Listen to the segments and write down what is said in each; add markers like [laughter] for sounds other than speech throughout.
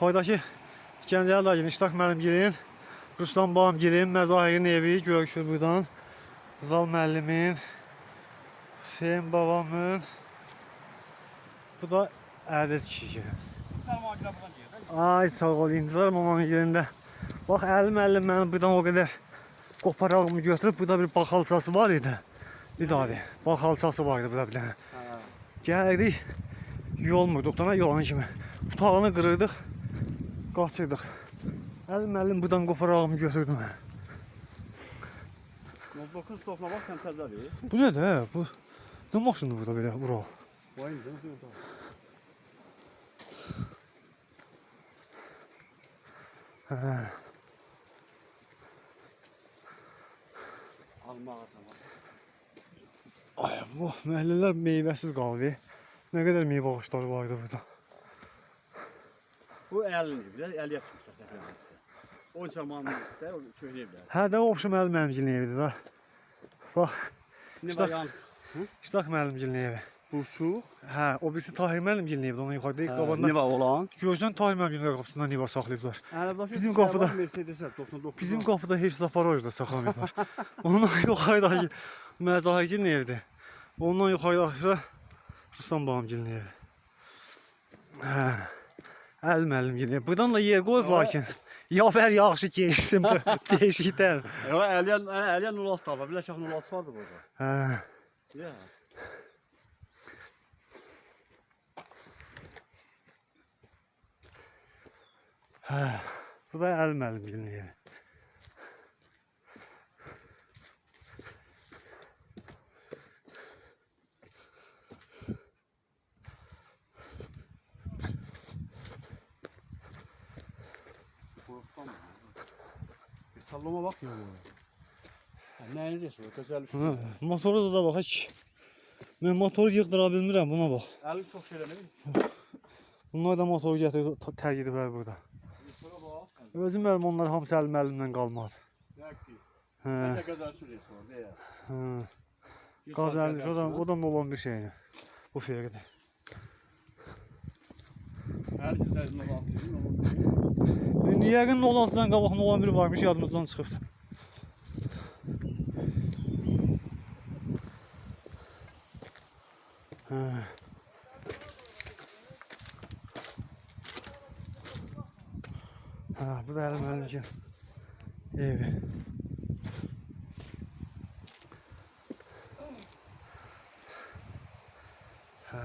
Yuxarıdakı Gəncəli dayının, İştaq müəllimgilin, Ruslan babamgilin, Məzahirin evi görükür buradan. Zal müəllimin, Hüseyin babamın. Bu da Ədət kişi. Ay sağ ol indilər mamamın yerində. Bax əlim əlim mənim buradan o qədər qoparağımı götürüb burada bir baxalçası var idi. De. Baxalçası var idi burada bir dənə. Gəldik. Yol murduqdan yolan kimi. Tutağını qırırdıq. Qaçırdıq. Əlim əlim buradan qoparağımı götürdüm. Dokun stopuna bak sen təzədir. Bu nədir? Bu nə maşındır burada belə Ural? Vay indi. Hə. Alma ağaçına. Ay bu məhəllələr meyvəsiz qaldı. Nə qədər meyvə ağacları vardı burada. Bu 50 biraz 50 yapmışlar səfərdə. Onca manlı da köhnə evlər. Hə də oxşum əlim müəllimgilin evidir da. Bax, İşte- var yan? İştaq müəllimgilin evi. Burçu. Hə, o birisi Tahir müəllimgilin evidir. Onun yuxarıda ilk qabanda. var olan? Gözdən Tahir müəllimgilin qapısından niva saxlayıblar. Əlbəttə Bizim qapıda- Mercedes 99. Bizim qapıda heç Zaporojda saxlamayıblar. [laughs] Ondan yuxarıdakı Məzahigilin evidir. Ondan yuxarıdakı Ruslan babamgilin evi. Hə. Əl müəllimgilin evi. Buradan da yer qoyub lakin. Yavər yaxşı keçsin [laughs] bu deşikdən. Ya Əliyan Əliyan 06 da var. Bir şaxın 06 vardı burada. Hə. Ya. Hə. Bu da əl müəllimgilin Bir sallama bak ya. Nə edirsən? Gözəl Hə, motoru da, da bax heç. Mən motoru yığdıra bilmirəm buna bax. Əlim çox şey eləmir. Bunlar da motoru gətirib tərk ediblər burada. Özüm mənim onlar hamısı əlim əlimdən qalmadı. Dəqiq. Hə. Nə qədər sürüyorsun orada ya. Hə. O da olan bir şeydir. Bu fiyaqdır. Hər kəsərinə baxdın. İndi yəqin 16-dan qabağında olan biri varmış yadımızdan çıxıbdı. Hə. Ha, bu da əlim əlimkin evi. Ha.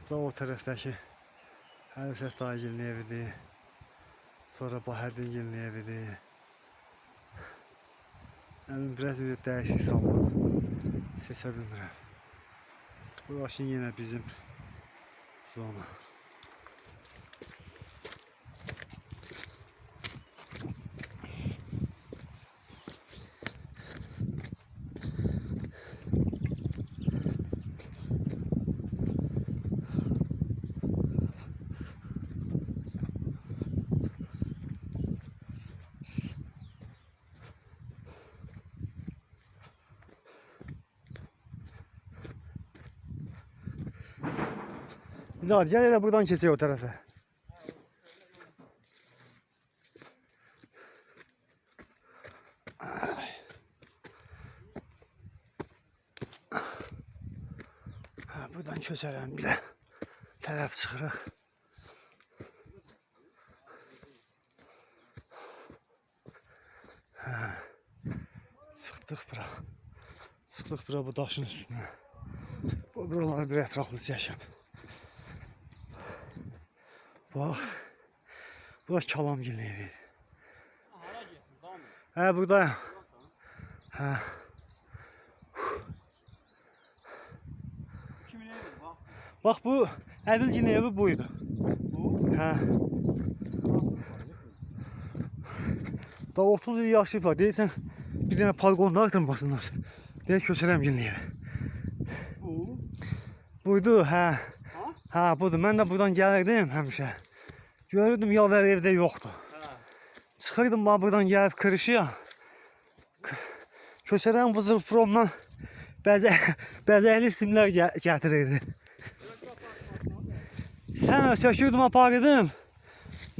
Bu da o tərəfdəki Həlisət dayıgilin evidir. Sonra Bahəddingilin evidir. Yəni biraz bir dəyişik salon. Seçə bilmirəm. Burası yenə bizim zona. Daha gel hele buradan kesiyor o tarafa. Ha, buradan kösərəm bir də tərəf çıxırıq. Ha, bura. Çıxdıq bura bu daşın üstünə. Bu buraları bir ətraflı çəkəm. Bax. Bu da Kalamgilin evidir. Hara getdin zamı? Hə, buradayım. Kimin evi bax? Bax bu Ədilgilin evi buydu. Bu. Hə. Da 30 il yaşayıblar. Deyirsən bir dənə polqonda atırmasınlar. Deyək Köçərəmgilin evi. Bu. Buydu, hə. Ha? Hə, budur. Mən də buradan gəlirdim həmişə. Görürdüm yavər evdə yoxdur. Hə. Çıxırdım ben buradan gəlib kırışıya. Köçərən vızır promdan bəzə, [laughs] bəzəkli simlər gə- gətirirdi. Sən sökürdüm aparırdım.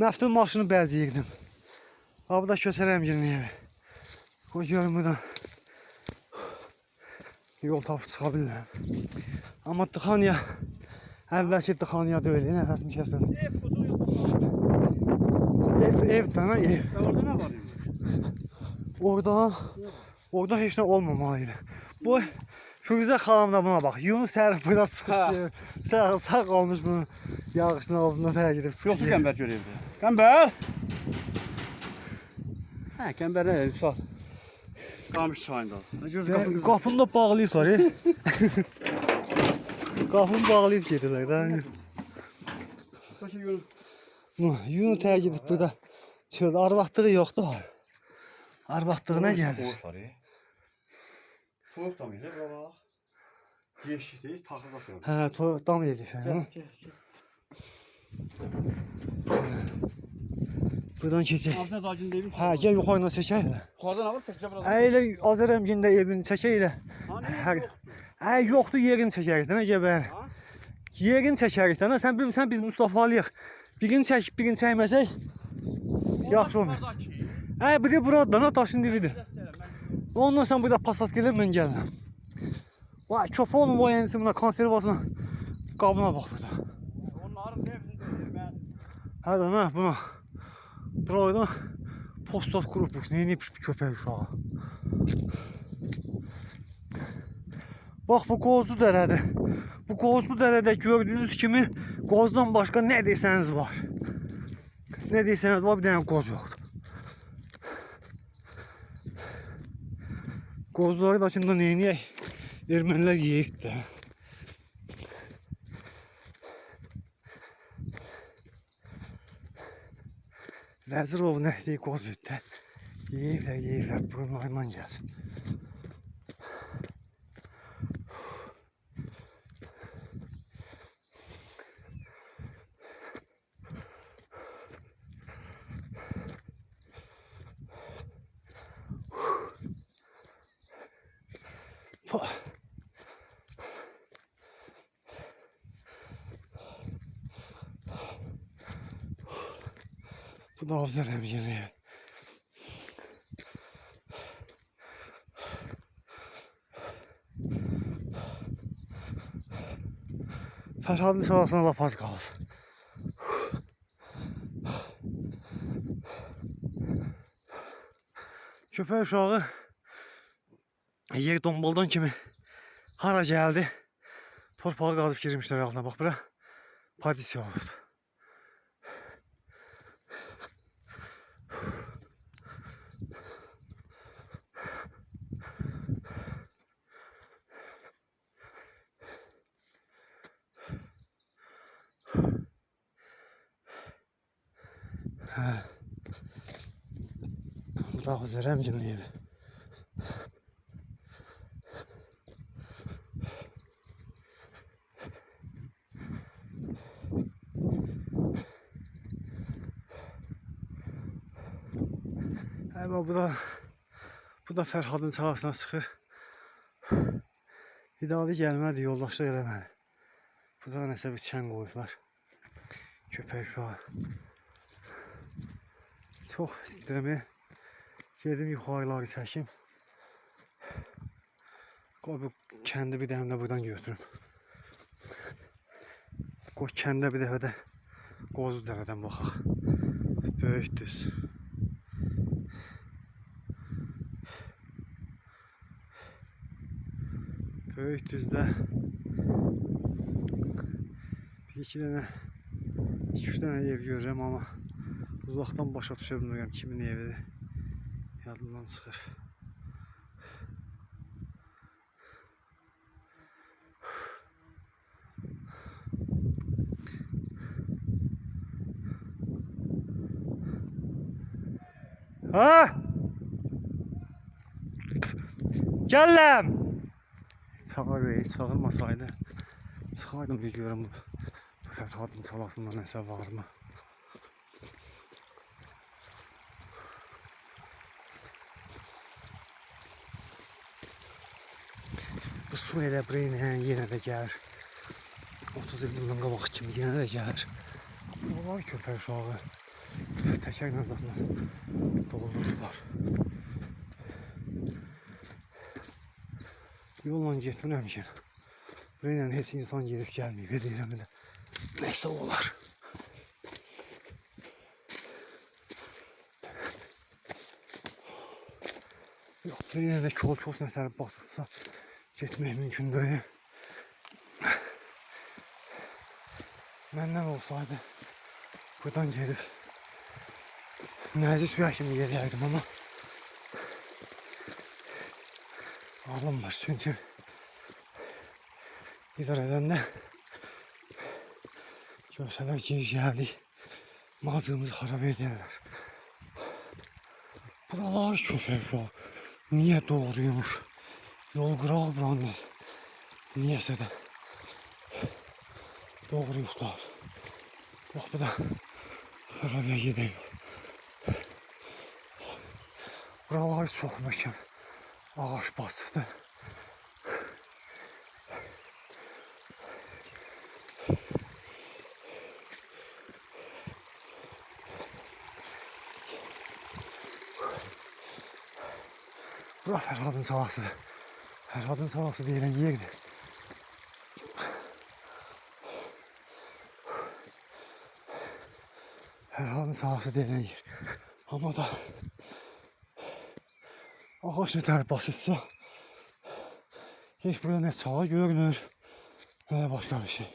Məftun maşını bəzəyirdim. Ha bu da kötərəm girin evi. Qoy görüm buradan. Yol tapıb çıxa bilirəm. Amma tıxaniya əvvəlki tıxaniya deyil. Nəfəsimi kəsin. Ev kutu Ev, ev dana ev. Orada ne var? yani? Orada, orada heç nə olmamalıydı. Bu Firuzə xanım da buna bax. Yunus bura Ha. çıxır. Sağ, sağ qalmış bunu yağışın altında tərk edib çıxır. Yoktu Qəmbər görevde. Qəmbər! Hə, Qəmbər nə? Sağ. Qalmış çayında. Qapını Qapını da bağlayıblar. e. [laughs] Qapını bağlayıb gedirlər. də. Yunus tərk edib burada. Çöldə arvadlığı yoxdur. Arvadlığına gəlir. Soğuk da mıydı? Baba. Yeşil değil, taxıl atıyor. Hə, to dam eləyir. hə. gel, gel. Buradan keçək. Ağzına dacın deyim. Hə, gəl yuxarıdan çəkək. də. Yukarıdan alır, sekeceğim biraz. Əylə Azər əmgində evini çəkək də. Hani Hər. Ə, yoxdur yerini çəkərik də, nə gəbər. Yerini çəkərik də, nə sən bilmirsən biz Mustafalıyıq. Birini çək, birini çəkməsək yaxşı olmur. Ə, bir də burada nə daşın mən Ondan sonra burada pasat gəlir mən gəlirəm. Vay köpə olun vay yenisi buna konservasına qabına bax burada. Onların hepsini deyir, mən Hə də nə buna. Buraydan postat qurubmuş. Nə etmiş bu köpək uşağı. Bax bu qozlu dərədir. Bu qozlu dərədə gördüyünüz kimi qozdan başqa nə desəniz var. Nə desəniz var bir dənə qoz yoxdur. Qozları da şimdi nə edək? Ermənilər yeyib də. Vəzirov nə deyir qoz yutdu. Yeyiblər, yeyiblər, burunlarından gəlsin. Bu da avzarım yine. Fərhadın sağlasına lap az qalıb. Köpək uşağı yer dombaldan kimi hara gəldi. Torpağı qazıb girmişlər altına bax bura. Padisiya olubdu. Da Zərəmcinin evi. Əvvəl bu da bu da Fərhadın çalasına çıxır. İdalı gəlmədi, yoldaşlıq eləmədi. Bu da nəsə bir çən qoyublar. Köpək uşağı. Çox istəyirəm. Gedim yuxarıları çəkim. Qoy bu kəndi bir dənə də buradan götürüm. Qoy kəndə bir dəfə də qozu dərədən baxaq. Böyük düz. Böyük düzdə bir iki dənə iki üç dənə ev görürəm amma uzaqdan başa düşə bilmirəm kimin evidir. Yadımdan çıxır. Ha? Gəlləm. Çağır bey, çağırmasaydı çıxaydım bir görüm bu Fərhadın salasında nəsə varmı? Bu su elə buraya yenə də gəlir. 30 Az yıldan qabaq kimi yenə də gəlir. Var köpək uşağı. Təkərlə zaten doldurdular. Yolla getmirəm ki. Buraya heç insan gelib gəlməyib. Deyirəm elə. Nəysə olar. Yox, buraya də kol-kol nəsər basılsa getmək mümkün deyil. Məndən olsaydı buradan gelip Nəzi suya kimi yeriyərdim ama alınmır çünkü idare edəndə görsələr ki gəldik mağazamızı xarab edərlər. Buralar köpək uşaq. Niye doğruymuş? Yol qıraq buranın. Niyəsə də doğruyublar. Bax bu da Sırabaya gedeyim. Buralar çox möhkəm. Ağaç basıbdı. Bura Fərhadın savasıdır. Fərhadın savası deyilən yerdir. Fərhadın savası deyilən yer. Amma da ağaç nə tər basıtsa heç burada nə çala görünür, nə də başqa bir şey.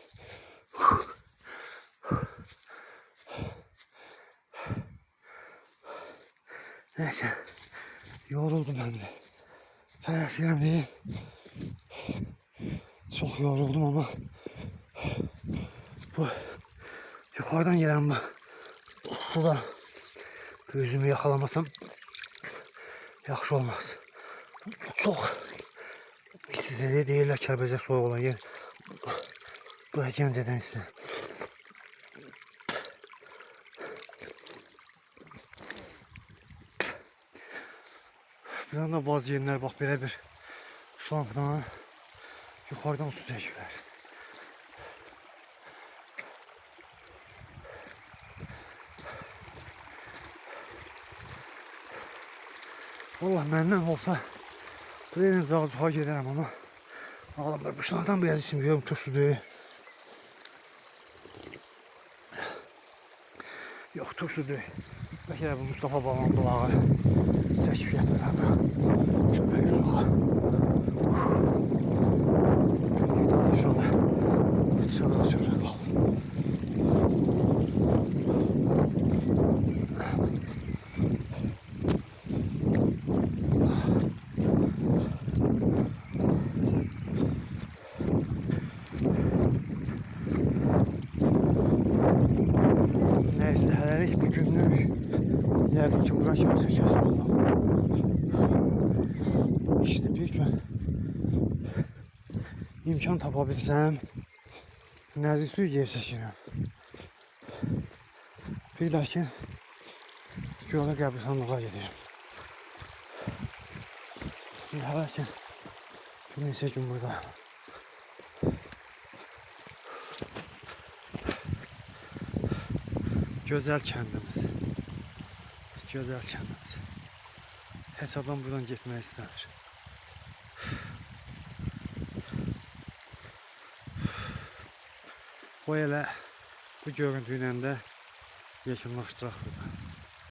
Neyse, yoruldum hem de. Tələsirəm deyil. Çox yoruldum ama bu yukarıdan gelen bu suda gözümü yakalamasam yaxşı olmaz. Çox sizlərə deyirlər Kərbəzə soyuq olan yer. Bura Gəncədən istəyir. Bir anda bazı yerlər bax belə bir şlankdan yuxarıdan su çəkirlər. Vallahi məndən olsa buraya zağı zuha gedərəm ama Ağlamır bu şunlardan biraz içim görüm turşu deyil. Yox turşu deyil. Bəlkə də bu Mustafa babanın bulağı təşvik etmirəm ben. Köpək uşağı. Bir daha şurada. Dışarıda çocuk kaldı. Neyse hələlik bu günlük yəqin ki bura kimi çəkəsi oldum. İşte bir gün imkan tapa bilsəm nəzik suyu çəkirəm. Bir lakin yola qəbristanlığa gedirəm. Şimdi hələkin bir neçə gün burada Güzel kendimiz. Güzel kendimiz. Heç adam buradan getmək istəmir. O elə bu görüntü də yekunlaşdıraq burada.